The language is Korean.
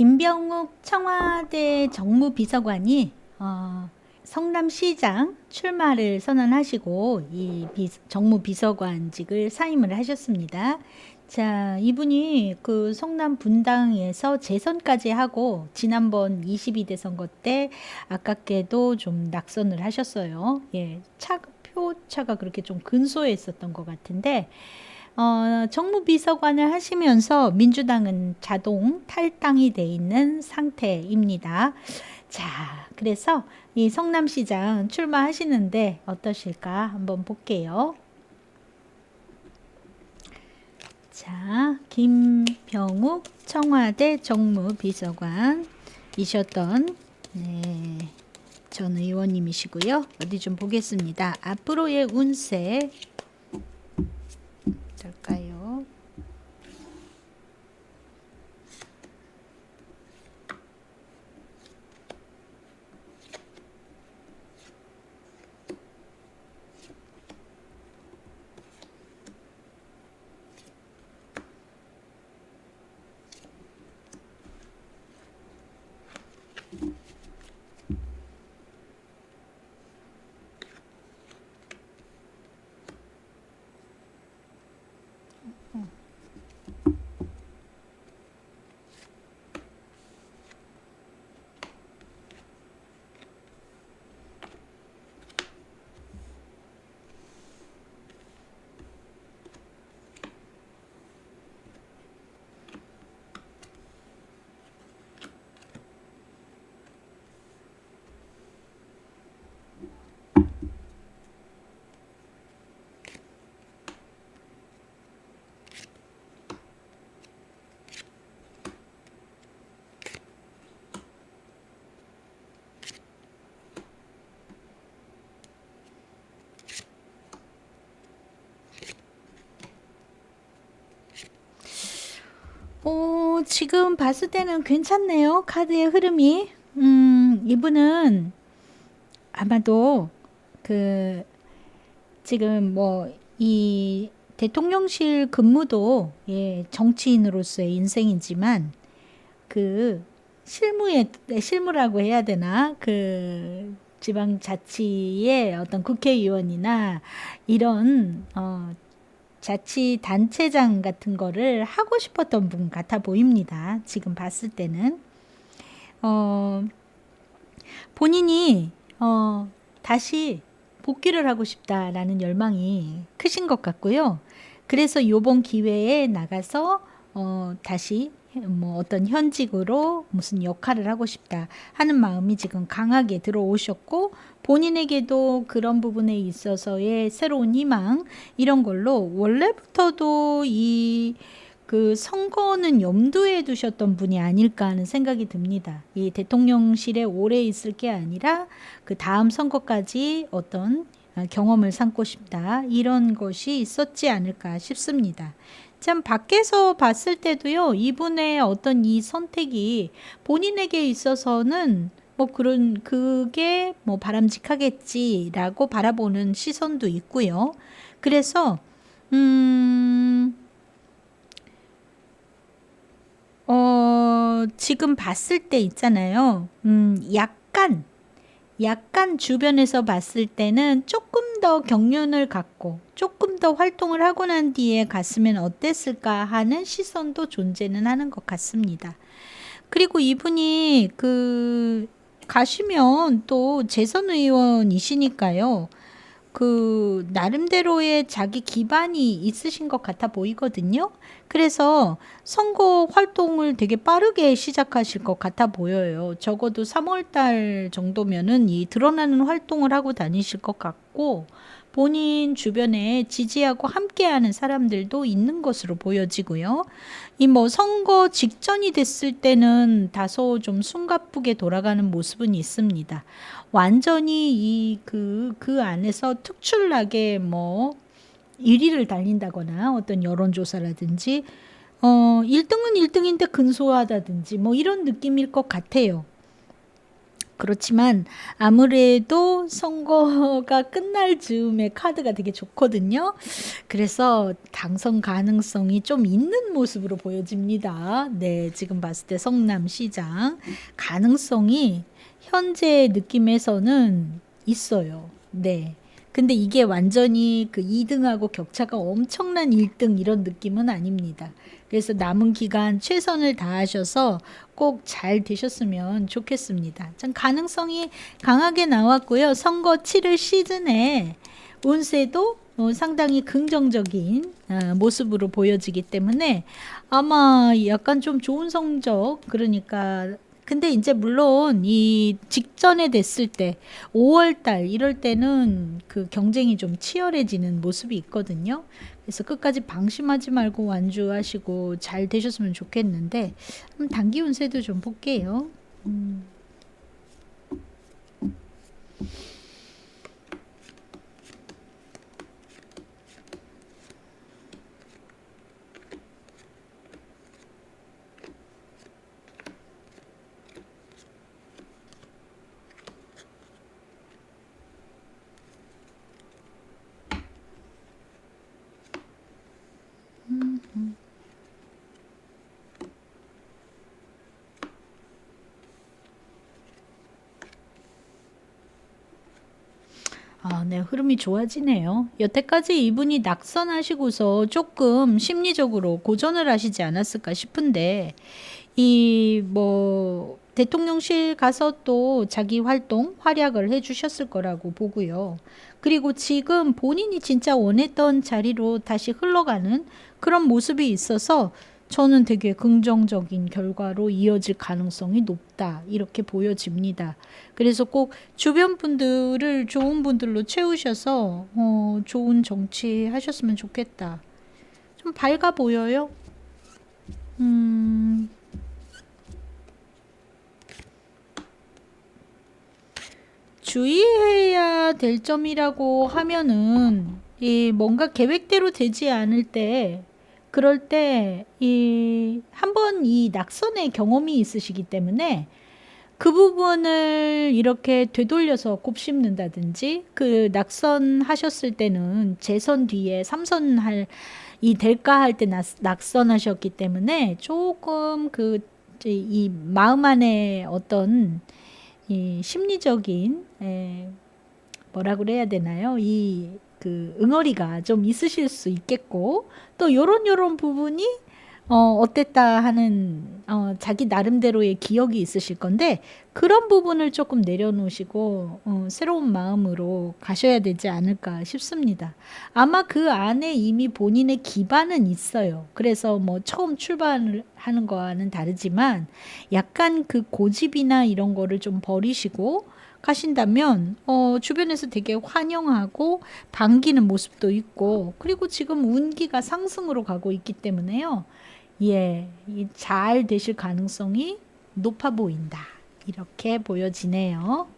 김병욱 청와대 정무비서관이 어, 성남시장 출마를 선언하시고 이 비, 정무비서관직을 사임을 하셨습니다. 자, 이분이 그 성남 분당에서 재선까지 하고 지난번 22대 선거 때 아깝게도 좀 낙선을 하셨어요. 예, 차, 표차가 그렇게 좀 근소했었던 것 같은데 어, 정무비서관을 하시면서 민주당은 자동 탈당이 돼 있는 상태입니다. 자, 그래서 이 성남시장 출마하시는데 어떠실까 한번 볼게요. 자, 김병욱 청와대 정무비서관이셨던 네, 전 의원님이시고요. 어디 좀 보겠습니다. 앞으로의 운세 어떨까요? 어, 지금 봤을 때는 괜찮네요. 카드의 흐름이. 음, 이분은 아마도 그 지금 뭐 이 대통령실 근무도 예, 정치인으로서의 인생이지만 그 실무에 실무라고 해야 되나? 그 지방자치의 어떤 국회의원이나 이런 어 자치단체장 같은 거를 하고 싶었던 분 같아 보입니다. 지금 봤을 때는. 어, 본인이, 어, 다시 복귀를 하고 싶다라는 열망이 크신 것 같고요. 그래서 요번 기회에 나가서, 어, 다시 뭐 어떤 현직으로 무슨 역할을 하고 싶다 하는 마음이 지금 강하게 들어오셨고 본인에게도 그런 부분에 있어서의 새로운 희망 이런 걸로 원래부터도 이 그 선거는 염두에 두셨던 분이 아닐까 하는 생각이 듭니다. 이 대통령실에 오래 있을 게 아니라 그 다음 선거까지 어떤 경험을 삼고 싶다. 이런 것이 있었지 않을까 싶습니다. 참 밖에서 봤을 때도요. 이분의 어떤 이 선택이 본인에게 있어서는 뭐 그런 그게 뭐 바람직하겠지라고 바라보는 시선도 있고요. 그래서 음 어, 지금 봤을 때 있잖아요. 음, 약간, 약간 주변에서 봤을 때는 조금 더 경륜을 갖고 조금 더 활동을 하고 난 뒤에 갔으면 어땠을까 하는 시선도 존재는 하는 것 같습니다. 그리고 이분이 그 가시면 또 재선 의원이시니까요. 그 나름대로의 자기 기반이 있으신 것 같아 보이거든요. 그래서 선거 활동을 되게 빠르게 시작하실 것 같아 보여요. 적어도 3월 달 정도면은 이 드러나는 활동을 하고 다니실 것 같고 본인 주변에 지지하고 함께하는 사람들도 있는 것으로 보여지고요. 이 뭐 선거 직전이 됐을 때는 다소 좀 숨가쁘게 돌아가는 모습은 있습니다. 완전히 이 그그 안에서 특출나게 뭐 1위를 달린다거나 어떤 여론조사라든지 어 1등은 1등인데 근소하다든지 뭐 이런 느낌일 것 같아요. 그렇지만 아무래도 선거가 끝날 즈음에 카드가 되게 좋거든요. 그래서 당선 가능성이 좀 있는 모습으로 보여집니다. 네, 지금 봤을 때 성남시장 가능성이 현재 느낌에서는 있어요. 네. 근데 이게 완전히 그 2등하고 격차가 엄청난 1등 이런 느낌은 아닙니다. 그래서 남은 기간 최선을 다하셔서 꼭 잘 되셨으면 좋겠습니다. 참 가능성이 강하게 나왔고요. 선거 치를 시즌에 운세도 어, 상당히 긍정적인 어, 모습으로 보여지기 때문에 아마 약간 좀 좋은 성적 그러니까 근데 이제 물론 이 직전에 됐을 때 5월 달 이럴 때는 그 경쟁이 좀 치열해지는 모습이 있거든요. 그래서 끝까지 방심하지 말고 완주하시고 잘 되셨으면 좋겠는데 단기 운세도 좀 볼게요. 음. 아, 네, 흐름이 좋아지네요. 여태까지 이분이 낙선하시고서 조금 심리적으로 고전을 하시지 않았을까 싶은데, 이, 뭐, 대통령실 가서 또 자기 활동, 활약을 해 주셨을 거라고 보고요. 그리고 지금 본인이 진짜 원했던 자리로 다시 흘러가는 그런 모습이 있어서 저는 되게 긍정적인 결과로 이어질 가능성이 높다. 이렇게 보여집니다. 그래서 꼭 주변 분들을 좋은 분들로 채우셔서 어, 좋은 정치 하셨으면 좋겠다. 좀 밝아 보여요? 음, 주의해야 될 점이라고 하면은 이 뭔가 계획대로 되지 않을 때 그럴 때 이 한 번 이 낙선의 경험이 있으시기 때문에 그 부분을 이렇게 되돌려서 곱씹는다든지 그 낙선하셨을 때는 재선 뒤에 삼선 할 이 될까 할 때 낙선하셨기 때문에 조금 그 이 마음 안에 어떤 이 심리적인 에, 뭐라 그래야 되나요? 이 그 응어리가 좀 있으실 수 있겠고 또 요런 요런 부분이 어 어땠다 하는 어 자기 나름대로의 기억이 있으실 건데 그런 부분을 조금 내려놓으시고 어 새로운 마음으로 가셔야 되지 않을까 싶습니다. 아마 그 안에 이미 본인의 기반은 있어요. 그래서 뭐 처음 출발을 하는 거와는 다르지만 약간 그 고집이나 이런 거를 좀 버리시고 가신다면 어 주변에서 되게 환영하고 반기는 모습도 있고 그리고 지금 운기가 상승으로 가고 있기 때문에요. 예, 잘 되실 가능성이 높아 보인다. 이렇게 보여지네요.